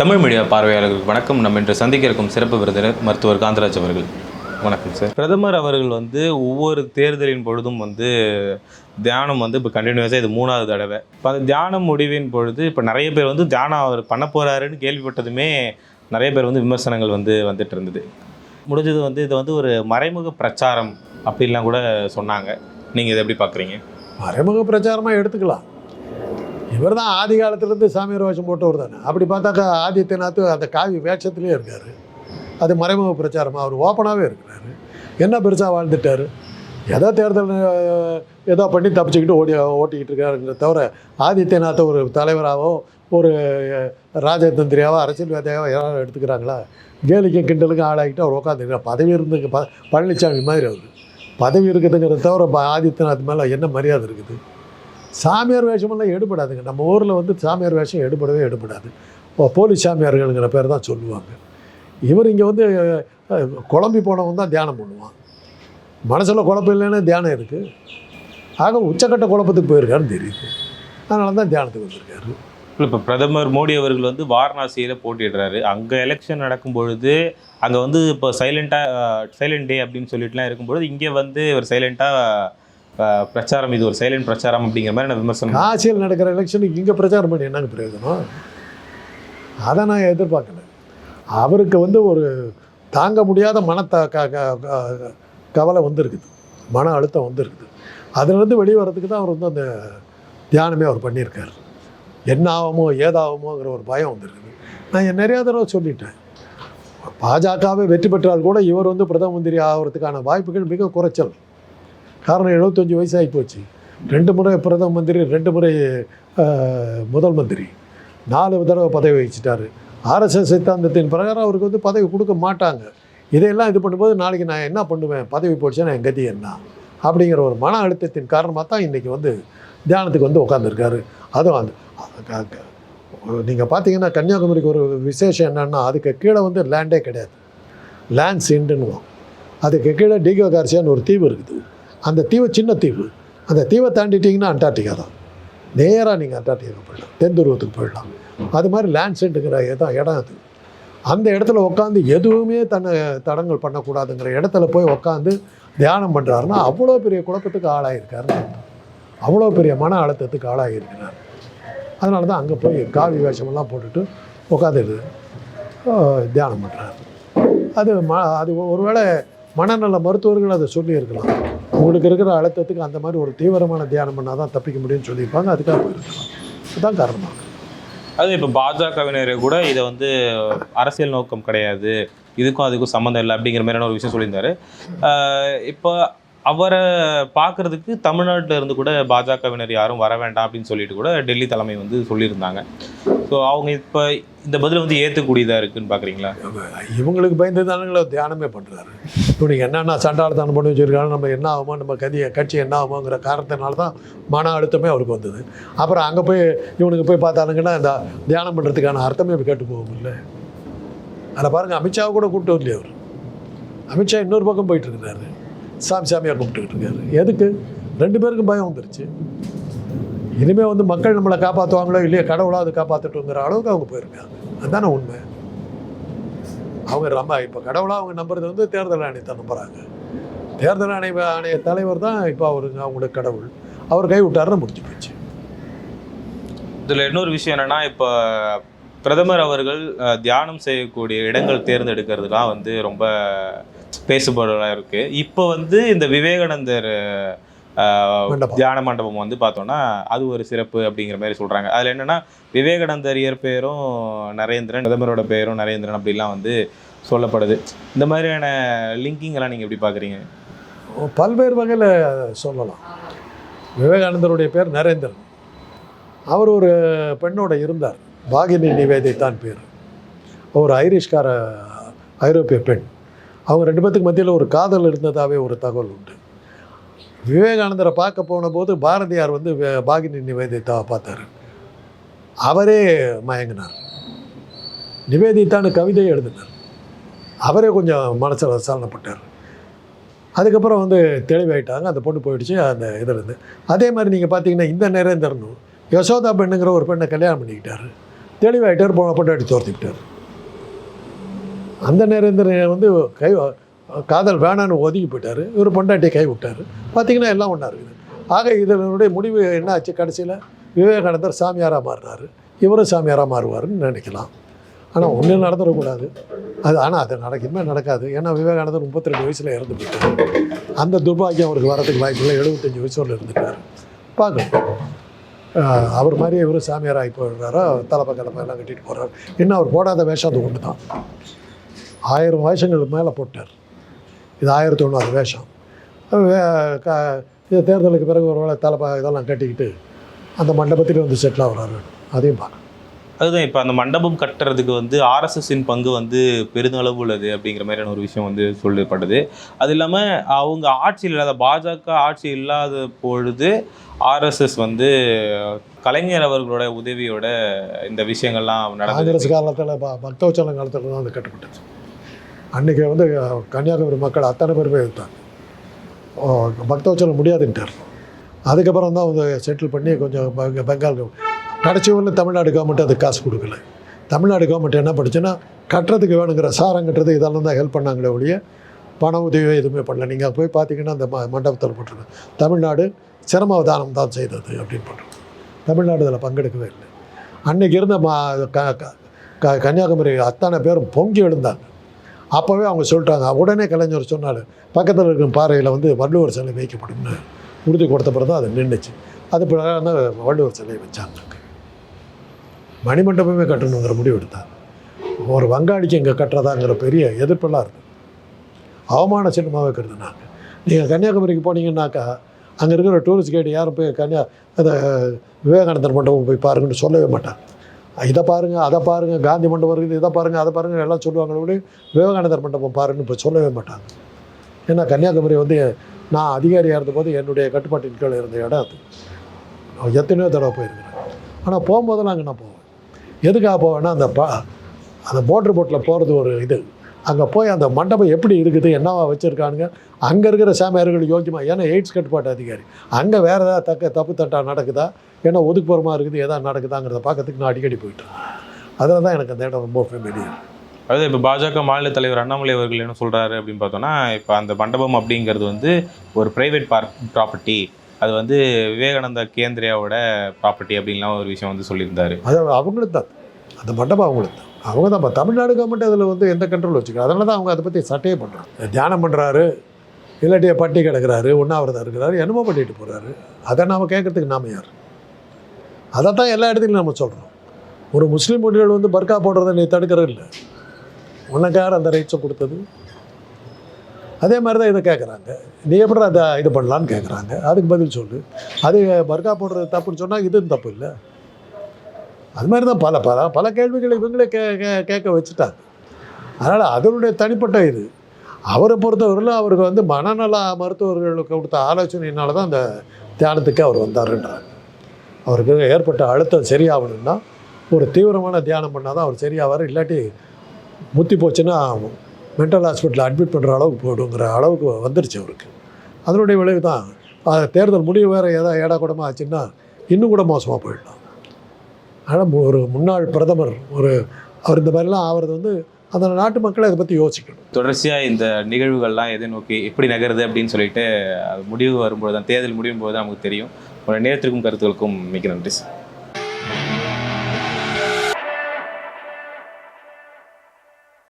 Tamil media பார்வையாளர்களுக்கு வணக்கம். நம்ம இன்று சந்திக்க இருக்கும் சிறப்பு விருந்தினர் மருத்துவர் காந்தராஜ் அவர்கள். வணக்கம் சார் பிரதமர் அவர்கள் வந்து ஒவ்வொரு தேர்தலின் பொழுதும் வந்து தியானம் வந்து இப்போ கண்டினியூஸாக இது மூணாவது தடவை. இப்போ அந்த தியானம் முடிவின் பொழுது இப்போ நிறைய பேர் வந்து தியானம் அவர் பண்ண போகிறாருன்னு கேள்விப்பட்டதுமே நிறைய பேர் வந்து விமர்சனங்கள் வந்து வந்துட்டு இருந்தது. முடிஞ்சது வந்து இது வந்து ஒரு மறைமுக பிரச்சாரம் அப்படின்லாம் கூட சொன்னாங்க. நீங்கள் இதை எப்படி பார்க்குறீங்க மறைமுக பிரச்சாரமாக எடுத்துக்கலாம். இவர் தான் ஆதி காலத்துலேருந்து சாமியார் வேஷம் போட்டவர் தானே. அப்படி பார்த்தாக்கா ஆதித்யநாத் அந்த காவி வேஷத்துலேயே இருக்கார். அது மறைமுக பிரச்சாரமாக அவர் ஓப்பனாகவே இருக்கிறாரு. என்ன பெருசாக வாழ்ந்துட்டார்? ஏதோ தேர்தல் ஏதோ பண்ணி தப்பிச்சுக்கிட்டு ஓடி ஓட்டிக்கிட்டு இருக்காருங்கிற தவிர ஆதித்யநாத்தை ஒரு தலைவராகவோ ஒரு ராஜதந்திரியாவோ அரசியல்வாதியாவோ யாராவது எடுத்துக்கிறாங்களா? கேலிக்கும் கிண்டலுக்கும் ஆளாகிட்டு அவர் உட்காந்துருக்கார் பதவி இருந்து ப பழனிசாமி மாதிரி அவர். பதவி இருக்குதுங்கிறத தவிர ஆதித்யநாத் மேலே என்ன மரியாதை இருக்குது? சாமியார் வேஷமெல்லாம் எடுபடாதுங்க. நம்ம ஊரில் வந்து சாமியார் வேஷம் எடுபடவே எடுபடாது. இப்போ போலீஸ் சாமியார்கள்ங்கிற பேர் தான் சொல்லுவாங்க. இவர் இங்கே வந்து குழம்பி போனவன் தான் தியானம் பண்ணுவான். மனசில் குழப்பம் இல்லைன்னா தியானம் இருக்குது ஆக உச்சக்கட்ட குழப்பத்துக்கு போயிருக்காருன்னு தெரியுது. அதனால தான் தியானத்துக்கு வந்திருக்காரு. இப்போ பிரதமர் மோடி அவர்கள் வந்து வாரணாசியில் போட்டிடுறாரு அங்கே எலெக்ஷன் நடக்கும் பொழுது அங்கே வந்து இப்போ சைலண்ட்டாக சைலண்ட் டே அப்படின்னு சொல்லிட்டுலாம் இருக்கும்பொழுது இங்கே வந்து ஒரு சைலண்ட்டாக பிரச்சாரம் இது ஒரு சைலண்ட் பிரச்சாரம் அப்படிங்கிற மாதிரி நான் விமர்சனம் ஆட்சியில் நடக்கிற எலெக்ஷனுக்கு இங்கே பிரச்சாரம் பண்ணி என்னங்க பிரயோஜனம்? அதை நான் எதிர்பார்க்கல. அவருக்கு வந்து ஒரு தாங்க முடியாத மனத்த க க- கவலை வந்திருக்குது. மன அழுத்தம் வந்திருக்குது. அதுலேருந்து வெளியே வர்றதுக்கு தான் அவர் வந்து அந்த தியானமே அவர் பண்ணியிருக்கார். என்ன ஆகுமோ ஏதாகுமோங்கிற ஒரு பயம் வந்திருக்குது. நான் என் நிறையா தடவை சொல்லிட்டேன். பாஜகவே வெற்றி பெற்றால் கூட இவர் வந்து பிரதம மந்திரி ஆகிறதுக்கான வாய்ப்புகள் மிக குறைச்சல். காரணம் எழுபத்தஞ்சி வயசு ஆகி போச்சு. ரெண்டு முறை பிரதம மந்திரி ரெண்டு முறை முதல் மந்திரி. நாலு தடவை பதவி வகிச்சிட்டாரு. ஆர்எஸ்எஸ் சித்தாந்தத்தின் பிரகாரம் அவருக்கு வந்து பதவி கொடுக்க மாட்டாங்க. இதையெல்லாம் இது பண்ணும்போது நாளைக்கு நான் என்ன பண்ணுவேன்? பதவி போச்சுன்னா என் கதி என்ன? அப்படிங்கிற ஒரு மன அழுத்தத்தின் காரணமாக தான் இன்றைக்கி வந்து தியானத்துக்கு வந்து உட்காந்துருக்காரு அதுவும் அந்த நீங்கள் பார்த்தீங்கன்னா கன்னியாகுமரிக்கு ஒரு விசேஷம் என்னென்னா அதுக்கு கீழே வந்து லேண்டே கிடையாது. லேண்ட் இண்டுன்னுவோம் அதுக்கு கீழே டிகோ கார்சியான்னு ஒரு தீவு இருக்குது. அந்த தீவு சின்ன தீவு. அந்த தீவை தாண்டிட்டிங்கன்னா அண்டார்டிகா தான். நேராக நீங்கள் அண்டார்டிகா போயிடலாம். தென் துருவத்துக்கு போயிடலாம். அது மாதிரி லேண்ட் சென்ட்டுங்கிற இடம் இடம் அது. அந்த இடத்துல உட்காந்து எதுவுமே தன்னை தடங்கள் பண்ணக்கூடாதுங்கிற இடத்துல போய் உட்காந்து தியானம் பண்ணுறாருன்னா அவ்வளோ பெரிய குழப்பத்துக்கு ஆளாகிருக்காருன்னு அவ்வளோ பெரிய மன அழுத்தத்துக்கு ஆளாகியிருக்கிறார் அதனால தான் அங்கே போய் காவி வேஷமெல்லாம் போட்டுட்டு உட்காந்து தியானம் பண்ணுறாரு அது ம அது ஒருவேளை மனநல மருத்துவர்கள் அதை சொல்லியிருக்கலாம். உங்களுக்கு இருக்கிற அழுத்தத்துக்கு அந்த மாதிரி ஒரு தீவிரமான தியானம் பண்ணால் தான் தப்பிக்க முடியும்னு சொல்லியிருப்பாங்க. அதுக்காக போயிருக்கலாம் அதுதான் காரணமாக அது இப்போ பாஜகவினர் கூட இதை வந்து அரசியல் நோக்கம் கிடையாது. இதுக்கும் அதுக்கும் சம்மந்தம் இல்லை அப்படிங்கிற மாதிரியான ஒரு விஷயம் சொல்லியிருந்தாரு. இப்போ அவரை பார்க்கறதுக்கு தமிழ்நாட்டில் இருந்து கூட பாஜகவினர் யாரும் வர வேண்டாம் அப்படின்னு சொல்லிட்டு கூட டெல்லி தலைமை வந்து சொல்லியிருந்தாங்க. ஸோ அவங்க இப்போ இந்த பதில் வந்து ஏற்றக்கூடியதாக இருக்குன்னு பார்க்குறீங்களா இவங்களுக்கு பயந்து தானுங்களோ தியானமே பண்ணுறாரு இப்போ நீங்கள் என்னென்ன சண்டாளத்தானம் பண்ணி வச்சுருக்காங்க நம்ம என்ன ஆகுமோ நம்ம கதி கட்சி என்ன ஆகுமோங்கிற காரணத்தினால தான் மன அழுத்தமே அவருக்கு வந்தது. அப்புறம் அங்கே போய் இவனுக்கு போய் பார்த்தானுங்கன்னா இந்த தியானம் பண்ணுறதுக்கான அர்த்தமே கேட்டு போகும்ல அதில் பாருங்கள் அமித்ஷாவை கூட கூப்பிட்டு வரலையே அவர். அமித்ஷா இன்னொரு பக்கம் போயிட்டு இருக்கிறாரு. சாமி சாமியாக கும்பிட்டுக்கிட்டு இருக்காரு. எதுக்கு? ரெண்டு பேருக்கும் பயம் வந்துருச்சு. இனிமேல் வந்து மக்கள் நம்மளை காப்பாற்றுவாங்களோ இல்லையோ கடவுளாவது காப்பாற்றட்டுங்கிற அளவுக்கு அவங்க போயிருக்காங்க. அதுதானே உண்மை. அவங்க ரொம்ப இப்போ கடவுளாக அவங்க நம்புறது வந்து தேர்தல் ஆணையத்தை நம்புகிறாங்க தேர்தல் ஆணைய ஆணைய தலைவர் தான் இப்போ அவருக்கு அவங்களோட கடவுள். அவர் கை விட்டாருன்னு முடிஞ்சு போச்சு. இதில் இன்னொரு விஷயம் என்னென்னா இப்போ பிரதமர் அவர்கள் தியானம் செய்யக்கூடிய இடங்கள் தேர்ந்தெடுக்கிறதுலாம் வந்து ரொம்ப பேசுபொருளாக இருக்குது இப்போ வந்து இந்த விவேகானந்தர் தியான மண்டபம் வந்து பார்த்தோம்னா அது ஒரு சிறப்பு அப்படிங்கிற மாதிரி சொல்றாங்க. அதுல என்னன்னா விவேகானந்தர் இயற்பெயரும் நரேந்திரன் பிரதமரோட பெயரும் நரேந்திரன் அப்படிலாம் வந்து சொல்லப்படுது. இந்த மாதிரியான லிங்கிங் எல்லாம் நீங்க எப்படி பாக்குறீங்க பல்வேறு வகையில் சொல்லலாம். விவேகானந்தருடைய பேர் நரேந்திரன். அவர் ஒரு பெண்ணோட இருந்தார். பாகினி நிவேதித்தான் பேர். ஒரு ஐரிஷ்கார ஐரோப்பிய பெண். அவங்க ரெண்டு பேத்துக்கு மத்தியில் ஒரு காதல் இருந்ததாகவே ஒரு தகவல் உண்டு. விவேகானந்தரை பார்க்க போன போது பாரதியார் வந்து பாகினி நிவேதிதாவை பார்த்தார். அவரே மயங்கினார். நிவேதித்தான்னு கவிதையை எழுதினார். அவரே கொஞ்சம் மனசில் சலனப்பட்டார். அதுக்கப்புறம் வந்து தெளிவாயிட்டாங்க. அந்த பொண்ணு போயிடுச்சு அந்த இதுலேருந்து அதே மாதிரி நீங்கள் பார்த்தீங்கன்னா இந்த நரேந்திரனும் யசோதா பெண்ணுங்கிற ஒரு பெண்ணை கல்யாணம் பண்ணிக்கிட்டார். தெளிவாயிட்டார் போன பொண்டாட்டி துரத்திக்கிட்டார். அந்த நேரத்தில் வந்து கை காதல் வேணான்னு ஒதுங்கி போயிட்டார். இவர் பொண்டாட்டியை கை விட்டார் பார்த்தீங்கன்னா எல்லாம் ஒன்றா இருக்குது. ஆக இதனுடைய முடிவு என்ன ஆச்சு கடைசியில்? விவேகானந்தர் சாமியாராக மாறுறாரு. இவரும் சாமியாராக மாறுவாருன்னு நினைக்கலாம். ஆனால் ஒன்றும் நடந்துடக்கூடாது. அது ஆனால் அது நடக்குமே நடக்காது. ஏன்னா விவேகானந்தர் முப்பத்தி ரெண்டு வயசில் இறந்து போயிட்டார். அந்த துர்பாகியம் அவருக்கு வரதுக்கு வாய்ப்பு இல்லை. எழுபத்தஞ்சு வயசுல இருந்துட்டார். பார்க்கணும் அவர் மாதிரியே இவரும் சாமியார் ஆகி போயிடுறாரோ? தலைப்ப கலப்பை எல்லாம் கட்டிட்டு போகிறார் இன்னும் அவர் போடாத வேஷம் அது ஒன்று தான் ஆயிரம் வேஷங்களுக்கு மேலே போட்டார். இது ஆயிரத்தி ஒன்றாவது வேஷம். க- இது தேர்தலுக்கு பிறகு ஒரு வேளை தலைப்பா இதெல்லாம் கட்டிக்கிட்டு அந்த மண்டபத்திலே வந்து செட்டில் ஆகுறாரு. அதையும் பார்க்கணும் அதுதான் இப்போ அந்த மண்டபம் கட்டுறதுக்கு வந்து ஆர்எஸ்எஸ்ஸின் பங்கு வந்து பெருந்தளவு உள்ளது அப்படிங்கிற மாதிரியான ஒரு விஷயம் வந்து சொல்லப்படுது அது இல்லாமல் அவங்க ஆட்சியில் இல்லாத பாஜக ஆட்சி இல்லாத பொழுது ஆர்எஸ்எஸ் வந்து கலைஞர் அவர்களோட உதவியோட இந்த விஷயங்கள்லாம் நடந்தது. காலத்தில் ப பக்தவச்சலம் காலத்தில் தான் அது கட்டப்பட்டுச்சு அன்றைக்கி வந்து கன்னியாகுமரி மக்கள் அத்தனை பேருமே இருந்தாங்க. பக்தவச்சலம் முடியாதுன்ட்டார். அதுக்கப்புறம் தான் வந்து செட்டில் பண்ணி கொஞ்சம் பெங்கால் கடைசி ஒன்று தமிழ்நாடு கவர்மெண்ட் அதுக்கு காசு கொடுக்கல. தமிழ்நாடு கவர்மெண்ட் என்ன பண்ணுச்சுன்னா கட்டுறதுக்கு வேணுங்கிற சாரம் கட்டுறது இதெல்லாம் தான் ஹெல்ப் பண்ணாங்களே ஒழிய பண உதவியோ எதுவுமே பண்ணல. நீங்கள் போய் பார்த்தீங்கன்னா அந்த ம மண்டபத்தில் போட்டிருக்கோம் தமிழ்நாடு சிரமதானம் தான் செய்தது அப்படின்னு போட்டிருக்கு தமிழ்நாடு இதில் பங்கெடுக்கவே இல்லை. அன்றைக்கி இருந்த மா க க- க கன்னியாகுமரி அத்தனை பேரும் பொங்கி எழுந்தாங்க. அப்போவே அவங்க சொல்லிட்டாங்க. உடனே கலைஞர் சொன்னார் பக்கத்தில் இருக்கிற பாறையில் வந்து வள்ளுவர் சிலை வைக்கப்படும்னு. உறுதி கொடுத்த பிறகு தான் அது நின்றுச்சு அது பிறகு தான் வள்ளுவர் சிலையை வச்சாங்க. மணிமண்டபமே கட்டணுங்கிற முடிவு எடுத்தார் ஒரு வங்காளிக்கு இங்கே கட்டுறதாங்கிற பெரிய எதிர்ப்பெல்லாம் இருக்குது அவமான சின்னமாகவே கருதுனாங்க நீங்கள் கன்னியாகுமரிக்கு போனீங்கன்னாக்கா அங்கே இருக்கிற டூரிஸ்ட் கைடு யாரும் போய் கன்னியா அதை விவேகானந்தர் மண்டபம் போய் பாருங்கன்னு சொல்லவே மாட்டாங்க. இதை பாருங்கள் அதை பாருங்கள் காந்தி மண்டபம் இருக்குது இதை பாருங்கள் அதை பாருங்கள் எல்லாம் சொல்லுவாங்களே விட விவேகானந்தர் மண்டபம் பாருன்னு இப்போ சொல்லவே மாட்டாங்க. ஏன்னா கன்னியாகுமரி வந்து நான் அதிகாரியாக இருந்தபோது என்னுடைய கட்டுப்பாட்டின் கீழே இருந்த இடம் அது. எத்தனையோ தடவை போயிருக்கிறேன். ஆனால் போகும்போதெல்லாம் அங்கே நான் போவேன். எதுக்காக போவேன்னா அந்த பா அந்த மோட்ரு போட்டில் போகிறது ஒரு இது. அங்கே போய் அந்த மண்டபம் எப்படி இருக்குது என்னவா வச்சுருக்கானுங்க அங்கே இருக்கிற சாமியார்கள் யோக்கியமா ஏன்னா எய்ட்ஸ் கட்டுப்பாட்டு அதிகாரி. அங்கே வேறு ஏதாவது தக்க தப்பு தட்டா நடக்குதா? ஏன்னா ஒதுக்குப்புறமா இருக்குது எதாவது நடக்குதாங்கிறத பார்க்கறதுக்கு நான் அடிக்கடி போயிட்டேன் அதில் தான் எனக்கு அந்த இடம் ரொம்ப ஃபெமிலியர் அதாவது இப்போ பாஜக மாநில தலைவர் அண்ணாமலை அவர்கள் என்ன சொல்றாரு அப்படின்னு பார்த்தோம்னா இப்போ அந்த மண்டபம் அப்படிங்கிறது வந்து ஒரு பிரைவேட் பார்க் ப்ராப்பர்ட்டி அது வந்து விவேகானந்தா கேந்திரியாவோட ப்ராப்பர்ட்டி அப்படின்லாம் ஒரு விஷயம் வந்து சொல்லியிருந்தாரு. அது அவங்களுக்கு தான். அந்த மண்டபம் அவங்களுக்கு தான். அவங்க தான் இப்போ தமிழ்நாடு கவர்மெண்ட் அதில் வந்து எந்த கண்ட்ரோல் வச்சுக்கிறாங்க அதனால தான் அவங்க அதை பற்றி சட்டையே பண்ணுறாங்க தியானம் பண்ணுறாரு இல்லாட்டிய பட்டி கிடக்கிறாரு உண்ணாவிரதம் இருக்கிறாரு என்னமோ பண்ணிட்டு போகிறாரு அதை நாம் கேட்கறதுக்கு நாம யார்? அதை தான் எல்லா இடத்துலையும் நம்ம சொல்கிறோம் ஒரு முஸ்லீம் மொழிகள் வந்து பர்கா போடுறத நீ தடுக்கிறது இல்லை உனக்கு யார் அந்த ரைட்ஸை கொடுத்தது? அதே மாதிரி தான் இதை கேட்குறாங்க. நீ எப்படி அதை இது பண்ணலான்னு கேட்குறாங்க. அதுக்கு பதில் சொல்லு. அது பர்கா போடுறது தப்புன்னு சொன்னால் இதுவும் தப்பு இல்லை. அது மாதிரி தான் பல பல பல கேள்விகளை இவங்களே கே கே கேட்க வச்சுட்டாங்க. அதனால் அதனுடைய தனிப்பட்ட இது. அவரை பொறுத்தவரையில் அவருக்கு வந்து மனநல மருத்துவர்களுக்கு கொடுத்த ஆலோசனையினால தான் அந்த தியானத்துக்கு அவர் வந்தாருன்றாங்க அவருக்கு ஏற்பட்ட அழுத்தம் சரியாகணும்னா ஒரு தீவிரமான தியானம் பண்ணால் தான் அவர் சரியாவார். இல்லாட்டி முத்தி போச்சுன்னா மென்டல் ஹாஸ்பிட்டலில் அட்மிட் பண்ணுற அளவுக்கு போய்டுங்கிற அளவுக்கு வந்துருச்சு அவருக்கு. அதனுடைய விளைவு தான். தேர்தல் முடிவு வேறு ஏதாவது ஏடா கூடமாக ஆச்சுன்னா இன்னும் கூட மோசமாக போயிடலாம். ஆனால் ஒரு முன்னாள் பிரதமர் ஒரு அவர் இந்த மாதிரிலாம் ஆகிறது வந்து அந்த நாட்டு மக்களை அதை பற்றி யோசிக்கணும். தொடர்ச்சியாக இந்த நிகழ்வுகள்லாம் எதை நோக்கி எப்படி நகருது அப்படின்னு சொல்லிட்டு அது முடிவு வரும்போது தான் தேர்தல் முடியும் போது தான் நமக்கு தெரியும். உங்களோட நேரத்திற்கும் கருத்துக்களுக்கும் மிக நன்றி சார்.